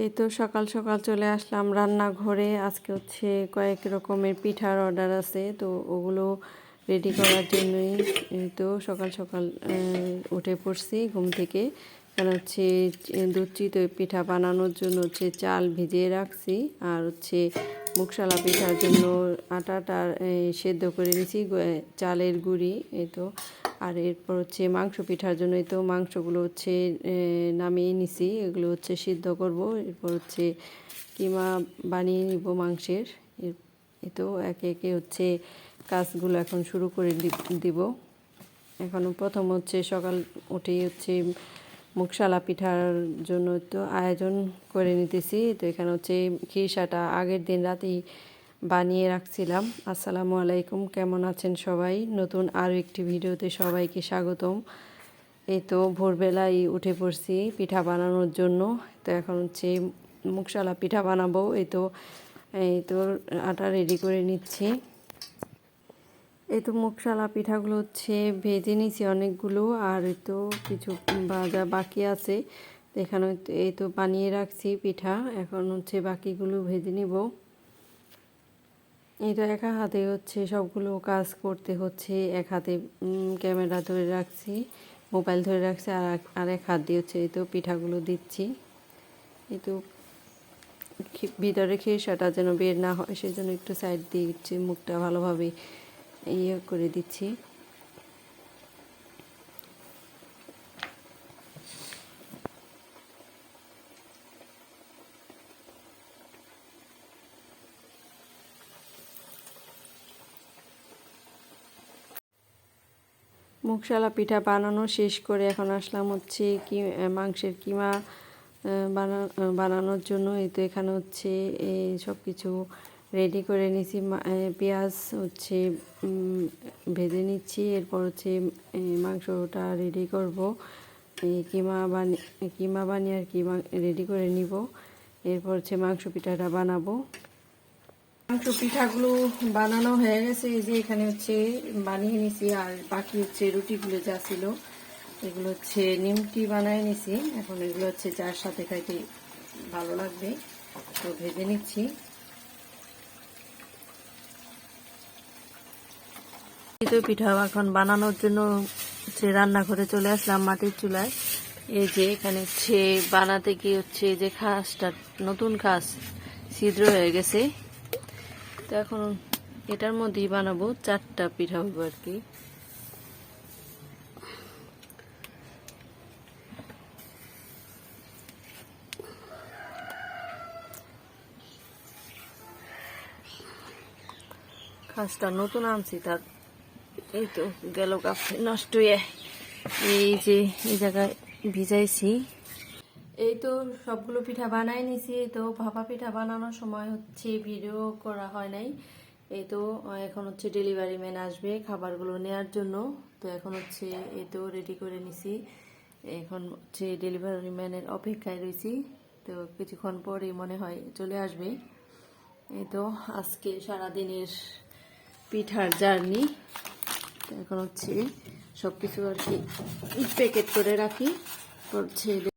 এই তো সকাল সকাল চলে আসলাম রান্নাঘরে। আজকে হচ্ছে কয়েক রকমের পিঠার অর্ডার আছে, তো ওগুলো রেডি করার জন্যই তো সকাল সকাল উঠে পড়ছি ঘুম থেকে। কারণ হচ্ছে দুধ চিতই পিঠা বানানোর জন্য হচ্ছে চাল ভিজিয়ে রাখছি। আর হচ্ছে মুখশালা পিঠার জন্য আটাটা সেদ্ধ করে নিয়েছি চালের গুঁড়ি, এই তো। আর এরপর হচ্ছে মাংস পিঠার জন্য, এই তো মাংসগুলো হচ্ছে নামিয়ে নিছি, এগুলো হচ্ছে সিদ্ধ করব। এরপর হচ্ছে কিমা বানিয়ে নিব মাংসের। এ তো একে একে হচ্ছে কাজগুলো এখন শুরু করে দিব। এখন প্রথম হচ্ছে সকাল উঠেই হচ্ছে মুখশালা পিঠার জন্য তো আয়োজন করে নিতেছি। তো এখানে হচ্ছে খিরসাটা আগের দিন রাতেই বানিয়ে রাখছিলাম। আসসালামু আলাইকুম, কেমন আছেন সবাই? নতুন আরও একটি ভিডিওতে সবাইকে স্বাগতম। এই তো ভোরবেলায় উঠে পড়ছি পিঠা বানানোর জন্য। তো এখন হচ্ছে মুখশালা পিঠা বানাবো। এই তো এই তো আটা রেডি করে নিচ্ছি। এই তো মুখশালা পিঠাগুলো হচ্ছে ভেজে নিছি অনেকগুলো, আর এই তো কিছু ভাজা বাকি আছে। এখানে এই তো বানিয়ে রাখছি পিঠা, এখন হচ্ছে বাকিগুলো ভেজে নিব। এই তো একা হাতে হচ্ছে সবগুলো কাজ করতে হচ্ছে, এক হাতে ক্যামেরা ধরে রাখছি, মোবাইল ধরে রাখছি, আর আর এক হাত দিয়ে হচ্ছে এই তো পিঠাগুলো দিচ্ছি। এই তো ভিতরে খিরসাটা যেন বের না হয়, সেজন্য একটু সাইড দিয়ে মুখটা ভালোভাবে ইয়ে করে দিচ্ছি। মুখশালা পিঠা বানানো শেষ করে এখন আসলাম হচ্ছে কি মাংসের কিমা বানানোর জন্য। এই তো এখানে হচ্ছে সব কিছু রেডি করে নিছি পেঁয়াজ হচ্ছে ভেজে নিচ্ছি, এরপর হচ্ছে মাংসটা রেডি করব। এই কিমা বানিয়ে কিমা বানিয়ে আর কি রেডি করে নিব। এরপর হচ্ছে মাংস পিঠাটা বানাবো। মাংস পিঠাগুলো বানানো হয়ে গেছে, এই যে এখানে হচ্ছে বানিয়ে নিছি, আর বাকি হচ্ছে রুটিগুলো যা ছিল, এগুলো হচ্ছে নিমকি বানিয়ে নিছি। এখন এগুলো হচ্ছে চার সাথে খাইতে ভালো লাগবে। তো ভেজে নিচ্ছি। তো পিঠা এখন বানানোর জন্য হচ্ছে রান্নাঘরে চলে আসলাম মাটির চুলায়। এই যে এখানে হচ্ছে বানাতে গিয়ে হচ্ছে যে খাসটা, নতুন খাস ছিদ্র হয়ে গেছে। তো এখন এটার মধ্যেই বানাবো চারটা পিঠা হইব আর কি। খাসটা নতুন আনছি, তার এই তো গেল কাপড় নষ্ট হয়ে। এই যে, এই জায়গায় ভিজাইছি। এই তো সবগুলো পিঠা বানাই নিছি। তো ভাপা পিঠা বানানোর সময় হচ্ছে ভিডিও করা হয় নাই। এই তো, এখন হচ্ছে ডেলিভারি ম্যান আসবে খাবারগুলো নেয়ার জন্য। তো এখন হচ্ছে এই তো রেডি করে নিছি। এখন হচ্ছে ডেলিভারি ম্যানের অপেক্ষায় রয়েছি। তো কিছুক্ষণ পরেই মনে হয় চলে আসবে। এই তো, আজকে সারাদিনের পিঠার জার্নি। এখন হচ্ছে সব কিছু আর কি প্যাকেট করে রাখি। হচ্ছে